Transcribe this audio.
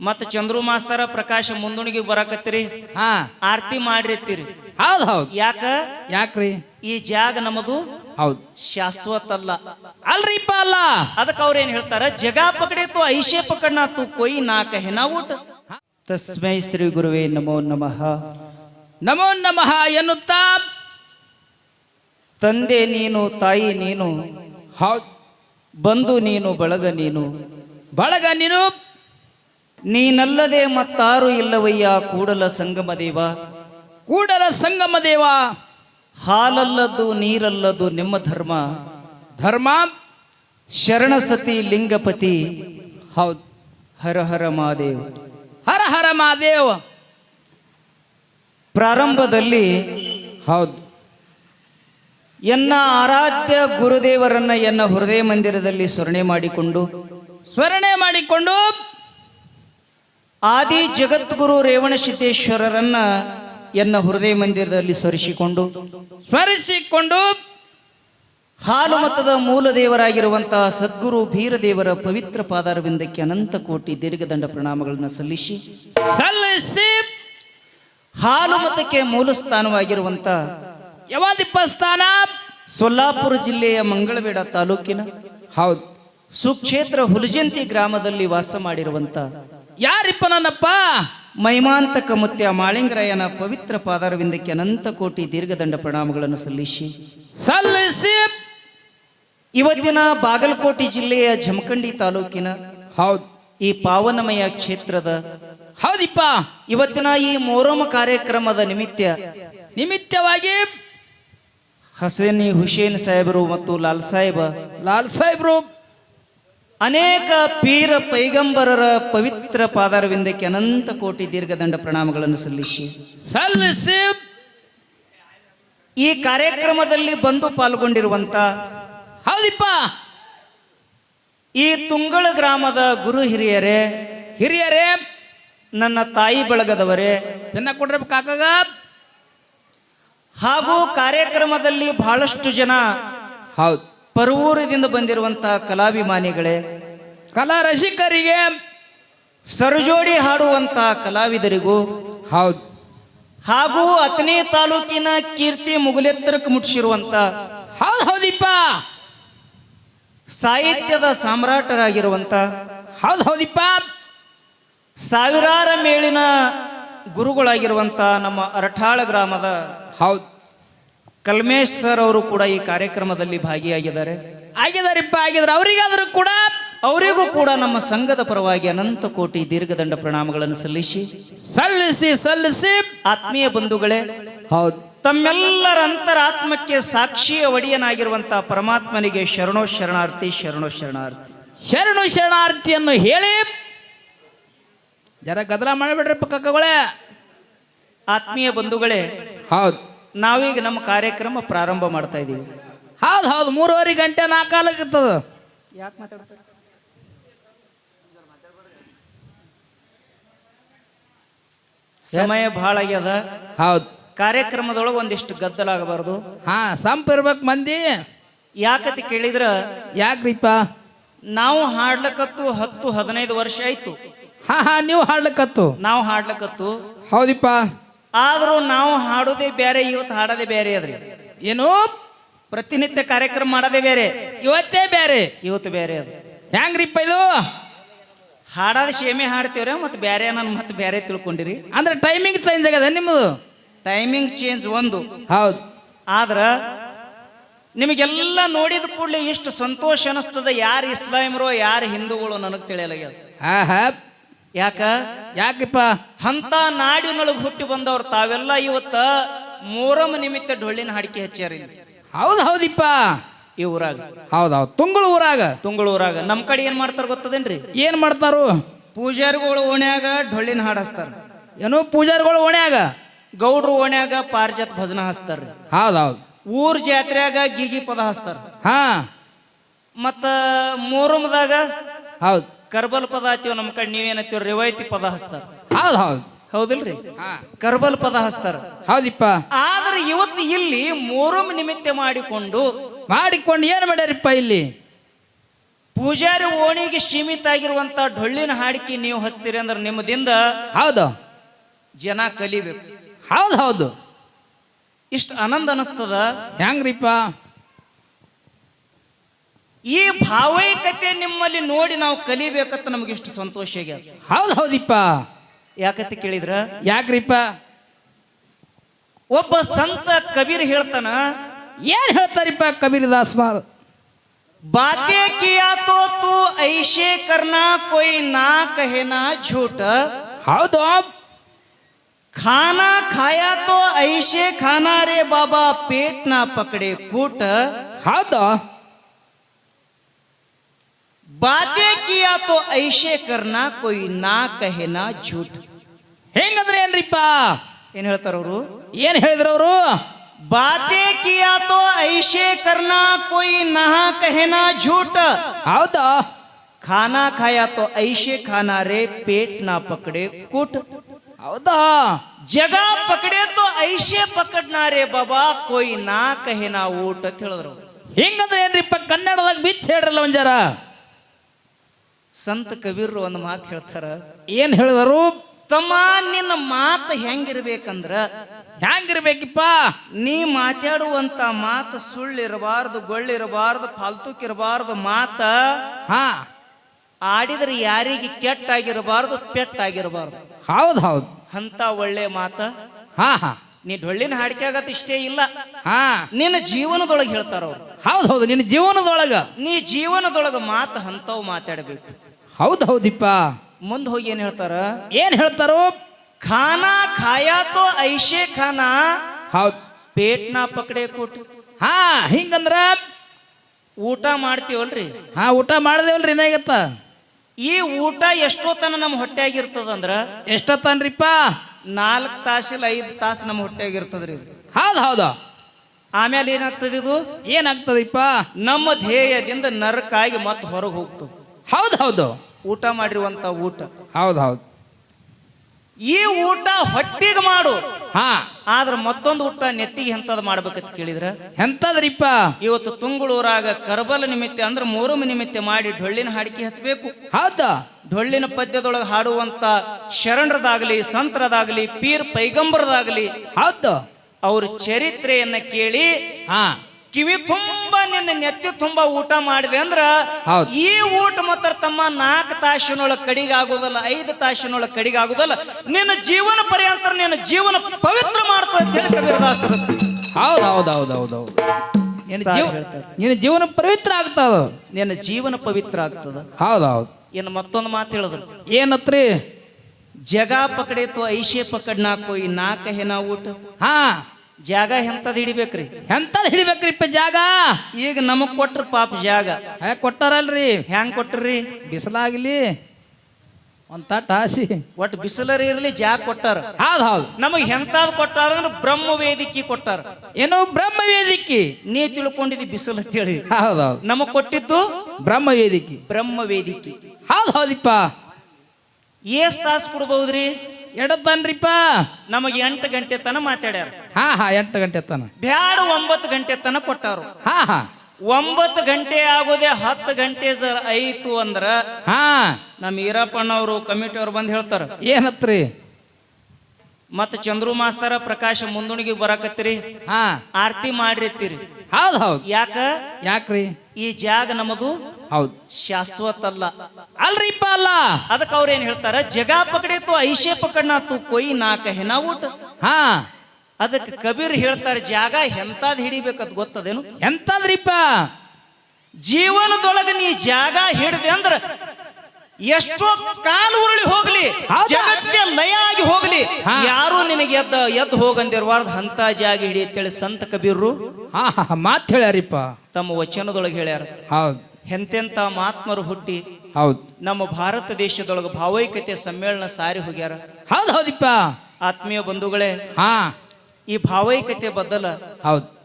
ಮತ್ತ ಚಂದ್ರು ಮಾಸ್ತರ ಪ್ರಕಾಶ ಮುಂದುಣಿಗೆ ಬರಾಕತ್ತೀರಿ? ಹಾ. ಆರತಿ ಮಾಡಿರ್ತೀರಿ. ಹೌದ್ ಹೌದ್. ಯಾಕ? ಯಾಕ್ರಿ? ಈ ಜಾಗ ನಮ್ಮದು ಹೌದ್. ಶಾಶ್ವತ ಅಲ್ಲ ಅಲ್ರಿಪ್ಪ ಅಲ್ಲ. ಅದಕ್ಕೆ ಅವ್ರ ಏನ್ ಹೇಳ್ತಾರ? ಜಗಾ ಪಕಡೆ ತು ಐಶೆ ಪಕಡ್ನ ತು ಕೊಯ್ ನಾ ಕಹೆನ ಊಟ. ತಸ್ಮೈ ಶ್ರೀ ಗುರುವೇ ನಮೋ ನಮಃ. ನಮೋ ನಮಃ ಎನ್ನುತ್ತಾ? ತಂದೆ ನೀನು ತಾಯಿ ನೀನು. ಹೌದ್. ಬಂಧು ನೀನು ಬಳಗ ನೀನು. ಬಳಗ ನೀನು. ನೀನಲ್ಲದೆ ಮತ್ತಾರು ಇಲ್ಲವಯ್ಯ ಕೂಡಲ ಸಂಗಮ ದೇವ. ಕೂಡಲ ಸಂಗಮ ದೇವ. ಹಾಲಲ್ಲದ್ದು ನೀರಲ್ಲದ್ದು ನಿಮ್ಮ ಧರ್ಮ. ಧರ್ಮ. ಶರಣಸತಿ ಲಿಂಗಪತಿ. ಹೌದು. ಹರ ಹರ ಮಹಾದೇವ. ಹರ ಹರ ಮಹಾದೇವ. ಪ್ರಾರಂಭದಲ್ಲಿ ಹೌದು. ಎನ್ನ ಆರಾಧ್ಯ ಗುರುದೇವರನ್ನ ಎನ್ನ ಹೃದಯ ಮಂದಿರದಲ್ಲಿ ಸ್ಮರಣೆ ಮಾಡಿಕೊಂಡು ಸ್ಮರಣೆ ಮಾಡಿಕೊಂಡು ಆದಿ ಜಗದ್ಗುರು ರೇವಣ ಸಿದ್ದೇಶ್ವರರನ್ನ ಎನ್ನ ಹೃದಯ ಮಂದಿರದಲ್ಲಿ ಸ್ಮರಿಸಿಕೊಂಡು ಸ್ಮರಿಸಿಕೊಂಡು ಹಾಲು ಮತದ ಮೂಲ ದೇವರಾಗಿರುವಂತಹ ಸದ್ಗುರು ಭೀರದೇವರ ಪವಿತ್ರ ಪಾದಾರವಿಂದಕ್ಕೆ ಅನಂತ ಕೋಟಿ ದೀರ್ಘದಂಡ ಪ್ರಣಾಮಗಳನ್ನು ಸಲ್ಲಿಸಿ ಸಲ್ಲಿಸಿ ಹಾಲು ಮತಕ್ಕೆ ಮೂಲ ಸ್ಥಾನವಾಗಿರುವಂತ ಯವಾದಿಪ್ಪ ಸ್ಥಾನ? ಸೊಲ್ಲಾಪುರ ಜಿಲ್ಲೆಯ ಮಂಗಳವೇಡ ತಾಲೂಕಿನ ಹೌದು. ಸುಕ್ಷೇತ್ರ ಹುಲಜಂತಿ ಗ್ರಾಮದಲ್ಲಿ ವಾಸ ಮಾಡಿರುವಂತ ಯಾರಿಪ್ಪ ನನ್ನಪ್ಪ? ಮೈಮಾಂತಕ ಮುತ್ಯ ಮಾಳಿಂಗರಾಯನ ಪವಿತ್ರ ಪಾದಾರವಿಂದಕ್ಕೆ ಅನಂತ ಕೋಟಿ ದೀರ್ಘದಂಡ ಪ್ರಣಾಮಗಳನ್ನು ಸಲ್ಲಿಸಿ. ಸಲ್ಲಿಸಿ. ಇವತ್ತಿನ ಬಾಗಲಕೋಟೆ ಜಿಲ್ಲೆಯ ಜಮಖಂಡಿ ತಾಲೂಕಿನ ಹೌದು. ಈ ಪಾವನಮಯ ಕ್ಷೇತ್ರದ ಹೌದಿಪ್ಪ. ಇವತ್ತಿನ ಈ ಮೋರಮ ಕಾರ್ಯಕ್ರಮದ ನಿಮಿತ್ತ ನಿಮಿತ್ತವಾಗಿ ಹಸೇನಿ ಹುಸೇನ್ ಸಾಹೇಬರು ಮತ್ತು ಲಾಲ್ ಸಾಹೇಬ ಲಾಲ್ ಸಾಹೇಬ್ರು ಅನೇಕ ಪೀರ ಪೈಗಂಬರರ ಪವಿತ್ರ ಪಾದಾರವಿಂದಕ್ಕೆ ಅನಂತ ಕೋಟಿ ದೀರ್ಘದಂಡ ಪ್ರಣಾಮಗಳನ್ನು ಸಲ್ಲಿಸಿ. ಸಲ್ಲಿಸಿ. ಈ ಕಾರ್ಯಕ್ರಮದಲ್ಲಿ ಬಂದು ಪಾಲ್ಗೊಂಡಿರುವಂತ ಹೌದಿಪ್ಪ. ಈ ತುಂಗಳ ಗ್ರಾಮದ ಗುರು ಹಿರಿಯರೇ ಹಿರಿಯರೇ. ನನ್ನ ತಾಯಿ ಬಳಗದವರೇ ಚೆನ್ನ ಕೊಡ್ರಿ ಕಾಕಾಗ. ಹಾಗೂ ಕಾರ್ಯಕ್ರಮದಲ್ಲಿ ಬಹಳಷ್ಟು ಜನ ಹೌದು. ಪರವೂರದಿಂದ ಬಂದಿರುವಂತಹ ಕಲಾಭಿಮಾನಿಗಳೇ ಕಲಾ ರಸಿಕರಿಗೆ ಸರಜೋಡಿ ಹಾಡುವಂತಹ ಕಲಾವಿದರಿಗೂ ಹೌದು. ಹಾಗೂ ಅತನೇ ತಾಲೂಕಿನ ಕೀರ್ತಿ ಮುಗುಲೆತ್ತರಕ್ಕೆ ಮುಟ್ಟಿಸಿರುವಂತ ಹೌದು ಹೌದಿಪ್ಪ. ಸಾಹಿತ್ಯದ ಸಾಮ್ರಾಟರಾಗಿರುವಂತ ಹೌದು ಹೌದಿಪ್ಪ. ಸಾವಿರಾರ ಮೇಳಿನ ಗುರುಗಳಾಗಿರುವಂತ ನಮ್ಮ ಅರಠಾಳ ಗ್ರಾಮದ ಹೌದು. ಕಲ್ಮೇಶ್ ಸರ್ ಅವರು ಕೂಡ ಈ ಕಾರ್ಯಕ್ರಮದಲ್ಲಿ ಭಾಗಿಯಾಗಿದ್ದಾರೆ. ಆಗಿದಾರಿಪ್ಪ ಆಗಿದ್ರು ಅವರಿಗಾದರೂ ಕೂಡ ಅವರಿಗೂ ಕೂಡ ನಮ್ಮ ಸಂಘದ ಪರವಾಗಿ ಅನಂತ ಕೋಟಿ ದೀರ್ಘದಂಡ ಪ್ರಣಾಮಗಳನ್ನು ಸಲ್ಲಿಸಿ. ಸಲ್ಲಿಸಿ ಸಲ್ಲಿಸಿ. ಆತ್ಮೀಯ ಬಂಧುಗಳೇ ಹೌದು. ತಮ್ಮೆಲ್ಲರ ಅಂತರಾತ್ಮಕ್ಕೆ ಸಾಕ್ಷಿಯ ಒಡೆಯನಾಗಿರುವಂತಹ ಪರಮಾತ್ಮನಿಗೆ ಶರಣೋ ಶರಣಾರ್ಥಿ ಶರಣೋ ಶರಣಾರ್ಥಿ. ಶರಣು ಶರಣಾರ್ಥಿಯನ್ನು ಹೇಳಿ. ಜರ ಗದಲ ಮಾಡಿಬಿಡ್ರಪ್ಪ ಕಕ್ಕಗಳೇ. ಆತ್ಮೀಯ ಬಂಧುಗಳೇ ಹೌದು. ನಾವೀಗ ನಮ್ಮ ಕಾರ್ಯಕ್ರಮ ಪ್ರಾರಂಭ ಮಾಡ್ತಾ ಇದ್ದೀವಿ ಹೌದು ಹೌದು. ಮೂರುವರೆ ಗಂಟೆ ನಾಲ್ಕಾಲಕ್ಕಿರ್ತದ ಯಾಕೆ ಮಾತಾಡ್ತಾರೆ? ಸಮಯ ಬಹಳ ಆಗ್ಯದ. ಹೌದು. ಕಾರ್ಯಕ್ರಮದೊಳಗೆ ಒಂದಿಷ್ಟು ಗದ್ದಲ ಆಗಬಾರ್ದು. ಹಾ ಸಂಪ ಇರ್ಬೇಕು ಮಂದಿ. ಯಾಕತಿ ಕೇಳಿದ್ರ? ಯಾಕ್ರಿಪ್ಪ? ನಾವು ಹಾಡ್ಲಕತ್ತು ಹತ್ತು ಹದಿನೈದು ವರ್ಷ ಆಯ್ತು. ಹಾ ಹಾ ನೀವು ಹಾಡ್ಲಕತ್ತು. ನಾವು ಹಾಡ್ಲಕತ್ತು. ಹೌದಿಪ್ಪ. ಆದ್ರೂ ನಾವು ಹಾಡೋದೇ ಬೇರೆ ಇವತ್ತು ಹಾಡೋದೇ ಬೇರೆ ಅದ್ರಿ. ಏನು? ಪ್ರತಿನಿತ್ಯ ಕಾರ್ಯಕ್ರಮ ಮಾಡೋದೇ ಬೇರೆ ಇವತ್ತೇ ಬೇರೆ ಇವತ್ತು ಬೇರೆ ಅದು. ಹೆಂಗ್ರಿಪ್ಪ ಇದು? ಹಾಡೋದು ಶೇಮೆ ಹಾಡ್ತೀವ್ರ ಮತ್ತೆ ಬೇರೆ ನಾನು ಮತ್ತೆ ಬೇರೆ ತಿಳ್ಕೊಂಡಿರಿ. ಅಂದ್ರೆ ಟೈಮಿಂಗ್ ಚೇಂಜ್ ಆಗದ ನಿಮ್ಮದು? ಟೈಮಿಂಗ್ ಚೇಂಜ್ ಒಂದು. ಹೌದು. ಆದ್ರ ನಿಮಗೆಲ್ಲ ನೋಡಿದ ಕೂಡಲೇ ಇಷ್ಟು ಸಂತೋಷ ಅನಿಸ್ತದ ಯಾರು ಇಸ್ಲಾಮ್ರೋ ಯಾರು ಹಿಂದೂಗಳು ನನಗೆ ತಿಳಿಯಲಾಗ್ಯದ. ಹಾ ಹಾ ಯಾಕ? ಯಾಕಪ್ಪ? ಅಂತ ನಾಡಿನೊಳಗೆ ಹುಟ್ಟಿ ಬಂದವ್ರು ತಾವೆಲ್ಲ ಇವತ್ತ ಮೂರಮ್ಮ ನಿಮಿತ್ತ ಡೊಳ್ಳಿನ ಹಾಡಿಕೆ ಹಚ್ಚಾರ ಹೌದ್ ಹೌದಿಪ್ಪ. ಈ ಊರಾಗ. ಹೌದೌದು. ತುಂಗಳು ಊರಾಗ ತುಂಗಳು ಊರಾಗ ನಮ್ಮ ಕಡೆ ಏನ್ ಮಾಡ್ತಾರ ಗೊತ್ತದೇನ್ರಿ? ಏನ್ ಮಾಡ್ತಾರು? ಪೂಜಾರಿಗಳು ಓಣ್ಯಾಗ ಡೊಳ್ಳಿನ ಹಾಡು ಹಚ್ತಾರ. ಏನು ಪೂಜಾರಿಗಳು ಓಣ್ಯಾಗ. ಗೌಡ್ರು ಓಣ್ಯಾಗ ಪಾರ್ಜತ್ ಭಜನ ಹಾಸ್ತಾರ ಹೌದೌದು. ಹೌದ್ ಊರ್ ಜಾತ್ರೆಯಾಗ ಗೀಗಿ ಪದ ಹಚ್ತಾರ. ಹಾ. ಮತ್ತ ಮೂರಮದಾಗ ಹೌದು. ಕರ್ಬಲ್ ಪದ ಹಚ್ತೀವಿ ನಮ್ಮ ಕಡೆ ನೀವೇನತ್ತೀವಿ ರಿವಾಯ್ತಿ ಪದ ಹಚ್ತಾರ. ಹೌದು ಹೌದು ಹೌದಿಲ್ರಿ? ಹಾ. ಕರ್ಬಲ್ ಪದ ಹಚ್ತಾರ. ಹೌದಿಪ್ಪ. ಆದ್ರೆ ಇವತ್ತು ಇಲ್ಲಿ ಮೋರಂ ನಿಮಿತ್ತ ಮಾಡಿಕೊಂಡು ಮಾಡಿಕೊಂಡು ಏನು ಮಾಡ್ಯಾರಿಪ್ಪ ಇಲ್ಲಿ? ಪೂಜಾರಿ ಓಣಿಗೆ ಸೀಮಿತ ಆಗಿರುವಂತ ಡೊಳ್ಳಿನ ಹಾಡಿಕೆ ನೀವು ಹಚ್ತೀರಿ ಅಂದ್ರೆ ನಿಮ್ಮದಿಂದ ಹೌದು. ಜನ ಕಲಿಬೇಕು. ಹೌದು ಹೌದು. ಇಷ್ಟು ಆನಂದ ಅನಿಸ್ತದ? ಹೆಂಗ್ರಿಪ್ಪ? ಈ ಭಾವೈಕತೆ ನಿಮ್ಮಲ್ಲಿ ನೋಡಿ ನಾವು ಕಲಿಬೇಕಂತ ನಮ್ಗೆ ಇಷ್ಟು ಸಂತೋಷ ಆಗ್ಯದ. ಹೌದು ಹೌದಿಪ್ಪ. ಯಾಕತ್ತೆ ಕೇಳಿದ್ರ? ಯಾಕ್ರಿಪ್ಪ? ಒಬ್ಬ ಸಂತ ಕಬೀರ್ ಹೇಳ್ತಾನ ಏನ್ ಹೇಳ್ತಾರಿಪ್ಪ ಕಬೀರದಾಸ್ ಮಾರ್ बातें किया तो तू ऐसे करना कोई ना कहे ना झूठ ಹೌದು खाना खाया तो ऐसे खाना रे बाबा पेट ना पकड़े कूट ಹೌದು बातें किया तो ऐसे करना कोई ना कहे ना झूठ ಹೆಂಗಂದ್ರೆ ಏನ್ರಿಪ್ಪ ಏನ್ ಹೇಳ್ತಾರ ಅವರು ಏನ್ ಹೇಳಿದ್ರು ಅವರು बातें किया तो ऐसे करना कोई ना कहे ना झूठ ಹೌದು खाना खाया तो ऐसे खाना रे पेट ना पकड़े कूट ಹೌದಾ ಜಗ ಪಕಡೆ ತೋ ಐಶೆ ಪಕಡ್ನಾ ರೇ ಬಾಬಾ ಕೊಯ್ ನಾ ಕಹೆ ನಾ ಊಟ ಅಂತ ಹೇಳಿದ್ರು ಹೆಂಗಂದ್ರೆ ಏನ್ರಿಪ್ಪ ಕನ್ನಡದಾಗ ಬಿಚ್ಚ ಹೇಳ್ರಲ್ಲ ಒಂಜಾರ ಸಂತ ಕಬೀರ್ ಒಂದು ಮಾತು ಹೇಳ್ತಾರ ಏನ್ ಹೇಳಿದರು ತಮ್ಮ ನಿನ್ನ ಮಾತು ಹೆಂಗಿರ್ಬೇಕಂದ್ರ ಹೆಂಗಿರ್ಬೇಕಿಪ್ಪ ನೀ ಮಾತಾಡುವಂತ ಮಾತು ಸುಳ್ಳಿರಬಾರ್ದು ಗೊಳ್ಳಿರಬಾರ್ದು ಫಾಲ್ತುಕಿರಬಾರ್ದು ಮಾತ ಹಾ. ಆಡಿದ್ರೆ ಯಾರಿಗೆ ಕೆಟ್ಟಾಗಿರಬಾರ್ದು ಪೆಟ್ಟಾಗಿರಬಾರ್ದು. ಹೌದು ಹೌದು. ಅಂತ ಒಳ್ಳೆ ಮಾತ. ಹಾ ಹಾ. ನೀ ಡೊಳ್ಳಿನ ಹಾಡಿಕೆ ಆಗತ್ ಇಷ್ಟೇ ಇಲ್ಲ. ಹಾ. ನಿನ್ನ ಜೀವನದೊಳಗೆ ಹೇಳ್ತಾರ ಅವ್ರು. ಹೌದು ಹೌದು ನಿನ್ನ ಜೀವನದೊಳಗ. ನೀ ಜೀವನದೊಳಗೆ ಮಾತು ಹಂತವ್ ಮಾತಾಡಬೇಕು. ಹೌದು ಹೌದಿಪ್ಪ. ಮುಂದೆ ಹೋಗಿ ಏನ್ ಹೇಳ್ತಾರ? ಏನ್ ಹೇಳ್ತಾರೋ ಖಾನಾ ಖಾಯಾ ತೋ ಐಶೆ ಖಾನಾ. ಹೌದು. ಪೇಟ್ನ ಪಕಡೆ ಕೊಟ್ಟು ಹಾ ಹಿಂಗಂದ್ರ ಊಟ ಮಾಡ್ತೀವಲ್ರಿ? ಹಾ ಊಟ ಮಾಡ್ದೇವಲ್ರಿ ಏನಾಗತ್ತ ಈ ಊಟ ಎಷ್ಟೊತ್ತನ ತನ ನಮ್ಮ ಹೊಟ್ಟೆಯಾಗಿರ್ತದಂದ್ರ ಎಷ್ಟೊತ್ತನ್ರಿಪ್ಪ? ನಾಲ್ಕು ತಾಸಿಲ್ಲ ಐದು ತಾಸು ನಮ್ಮ ಹೊಟ್ಟೆಯಾಗಿರ್ತದ್ರಿ ಇದು. ಹೌದು ಹೌದು. ಆಮೇಲೆ ಏನಾಗ್ತದ ಇದು? ಏನಾಗ್ತದಪ್ಪ ನಮ್ಮ ಧ್ಯೇಯದಿಂದ ನರಕಾಗಿ ಮತ್ತೆ ಹೊರಗೆ ಹೋಗ್ತದೆ. ಹೌದು ಹೌದು. ಊಟ ಮಾಡಿರುವಂತ ಊಟ. ಹೌದು ಹೌದು. ಈ ಊಟ ಹೊಟ್ಟಿಗೆ ಮಾಡು. ಹಾ. ಆದ್ರ ಮತ್ತೊಂದು ಊಟ ನೆತ್ತಿಗೆ ಎಂತದ್ ಮಾಡ್ಬೇಕಂತ ಕೇಳಿದ್ರ? ಎಂತದ್ರಿಪ್ಪ ಇವತ್ತು ತುಂಗುಳೂರಾಗ ಕರ್ಬಲ್ ನಿಮಿತ್ತ ಅಂದ್ರೆ ಮೂರಮ ನಿಮಿತ್ತ ಮಾಡಿ ಡೊಳ್ಳಿನ ಹಾಡಿಕೆ ಹಚ್ಚಬೇಕು ಹೌದ? ಡೊಳ್ಳಿನ ಪದ್ಯದೊಳಗೆ ಹಾಡುವಂತ ಶರಣರದಾಗಲಿ ಸಂತ್ರದಾಗಲಿ ಪೀರ್ ಪೈಗಂಬರದಾಗಲಿ ಹೌದು. ಅವ್ರ ಚರಿತ್ರೆಯನ್ನ ಕೇಳಿ ಹಾ. ಕಿವಿ ತುಂಬಾ ನಿನ್ನ ನೆತ್ತಿ ತುಂಬಾ ಊಟ ಮಾಡಿದೆ ಅಂದ್ರ ಹೌದು. ಈ ಊಟ ಮಾತ್ರ ತಮ್ಮ ನಾಲ್ಕು ತಾಸಿನೊಳಗೆ ಕಡಿಗೆ ಆಗೋದಲ್ಲ ಐದು ತಾಸಿನೊಳಗೆ ಕಡಿಗೆ ಆಗೋದಲ್ಲ. ನಿನ್ನ ಜೀವನ ಪರ್ಯಂತ ನಿನ್ನ ಜೀವನ ಪವಿತ್ರ ಮಾಡ್ತದೆ ಅಂತ ಹೇಳಿ ಕಬೀರದಾಸರು ಹೌದು ಹೌದು ಹೌದು ಹೌದು ಹೌದು. ನಿನ್ನ ಸಾರಿ ಜೀವ ಹೇಳ್ತಾರೆ. ನಿನ್ನ ಜೀವನ ಪವಿತ್ರ ಆಗ್ತದ. ನಿನ್ನ ಜೀವನ ಪವಿತ್ರ ಆಗ್ತದ. ಹೌದು ಹೌದು. ಇನ್ನು ಮತ್ತೊಂದು ಮಾತು ಹೇಳಿದ್ರು ಏನತ್ರಿ? ಜಗ ಪಕಡೆ ತೋ ಐಶೆ ಪಕಡ್ ನಾಲ್ಕು ಈ ನಾಲ್ಕು ಕಹೆ ಊಟ. ಹಾ. ಜಾಗ ಎಂತದ್ ಹಿಡಿಬೇಕ್ರಿ? ಎಂತದ್ ಹಿಡಿಬೇಕ್ರಿಪ್ಪ ಜಾಗ? ಈಗ ನಮಗ್ ಕೊಟ್ರ ಪಾಪ ಜಾಗ. ಹೇ ಕೊಟ್ಟಾರಲ್ರಿ? ಹೆಂಗ್ ಕೊಟ್ರಿ? ಬಿಸಿಲಾಗ್ಲಿ ಒಂದ್ ತಟ್ಟ ಹಾಸಿ. ಒಟ್ಟು ಬಿಸಿಲರಿ ಇರ್ಲಿ ಜಾಗ ಕೊಟ್ಟಾರ. ಹೌದ್ ಹೌದ್. ನಮಗ್ ಎಂತಾದ್ ಕೊಟ್ಟಾರ ಅಂದ್ರೆ ಬ್ರಹ್ಮ ವೇದಿಕೆ ಕೊಟ್ಟಾರ. ಏನು ಬ್ರಹ್ಮ ವೇದಿಕೆ. ನೀ ತಿಳ್ಕೊಂಡಿದ್ದಿ ಬಿಸಿಲು ಅಂತೇಳಿ ಹೌದ್ ಹೌದು. ನಮಗ್ ಕೊಟ್ಟಿದ್ದು ಬ್ರಹ್ಮ ವೇದಿಕೆ. ಬ್ರಹ್ಮ ವೇದಿಕೆ. ಹೌದ್ ಹೌದಿಪ್ಪ ಏಸ್ ತಾಸ್ ಕೊಡ್ಬೋದ್ರಿ? ಎಡತನ್ರಿಪ್ಪ ನಮಗೆ ಎಂಟು ಗಂಟೆ ತನ ಮಾತಾಡ್ಯಾರ. ಹಾ ಹಾ ಎಂಟು ಗಂಟೆ ತನ. ಬ್ಯಾಡ ಒಂಬತ್ತು ಗಂಟೆ ತನ ಕೊಟ್ಟಾರು. ಹಾ ಹಾ. ಒಂಬತ್ತು ಗಂಟೆ ಆಗೋದೆ ಹತ್ತು ಗಂಟೆ ಸರ್ ಐತು ಅಂದ್ರ ಹಾ. ನಮ್ಮ ಈರಪ್ಪನವರು ಕಮಿಟಿ ಅವ್ರು ಬಂದು ಹೇಳ್ತಾರ. ಏನತ್ರಿ? ಮತ್ತ ಚಂದ್ರು ಮಾಸ್ತರ ಪ್ರಕಾಶ ಮುಂದುಣಿಗೆ ಬರಾಕತ್ತೀರಿ? ಹಾ. ಆರತಿ ಮಾಡಿರ್ತೀರಿ. ಹೌದು ಹೌದು. ಯಾಕ? ಯಾಕ್ರಿ? ಈ ಜಾಗ ನಮ್ಮದು ಹೌದು. ಶಾಶ್ವತ ಅಲ್ಲ ಅಲ್ರಿಪ್ಪ ಅಲ್ಲ. ಅದಕ್ಕೆ ಅವ್ರ ಏನ್ ಹೇಳ್ತಾರ? ಜಗ ಪಕಡೆ ತು ಐಶೆ ಪಕಡ್ನ ತು ಕೊಯ್ ನಾಕ ಹೆನ ಊಟ. ಹಾ. ಅದಕ್ಕೆ ಕಬೀರ್ ಹೇಳ್ತಾರೆ ಜಾಗ ಎಂತಾದ್ ಹಿಡಿಬೇಕದ್ ಗೊತ್ತದೇನು? ಎಂತದ್ರಿಪ್ಪ? ಜೀವನದೊಳಗ ನೀ ಜಾಗ ಹಿಡಿದೆ ಅಂದ್ರ ಎಷ್ಟೋ ಕಾಲು ಉರುಳಿ ಹೋಗ್ಲಿ ಜಗತ್ತೆ ಲಯ ಆಗಿ ಹೋಗ್ಲಿ. ಯಾರು ನಿನಗೆ ಎದ್ದ ಎದ್ದು ಹೋಗಂದಿರಬಾರ್ದು ಅಂತ ಜಾಗ ಹಿಡಿ ಅಂತೇಳಿ ಸಂತ ಕಬೀರ್ರು ಮಾತ್ ಹೇಳ್ಯಾರಿಪ್ಪ. ತಮ್ಮ ವಚನದೊಳಗೆ ಹೇಳ್ಯಾರ. ಹೌದು. ಎಂತೆಂತ ಮಹಾತ್ಮರು ಹುಟ್ಟಿ ಹೌದು. ನಮ್ಮ ಭಾರತ ದೇಶದೊಳಗೆ ಭಾವೈಕ್ಯತೆ ಸಮ್ಮೇಳನ ಸಾರಿ ಹೋಗ್ಯಾರ. ಹೌದು ಹೌದಿಪ್ಪ. ಆತ್ಮೀಯ ಬಂಧುಗಳೇ ಹಾ. ಈ ಭಾವೈಕ್ಯತೆ ಬದಲ ಹೌದು.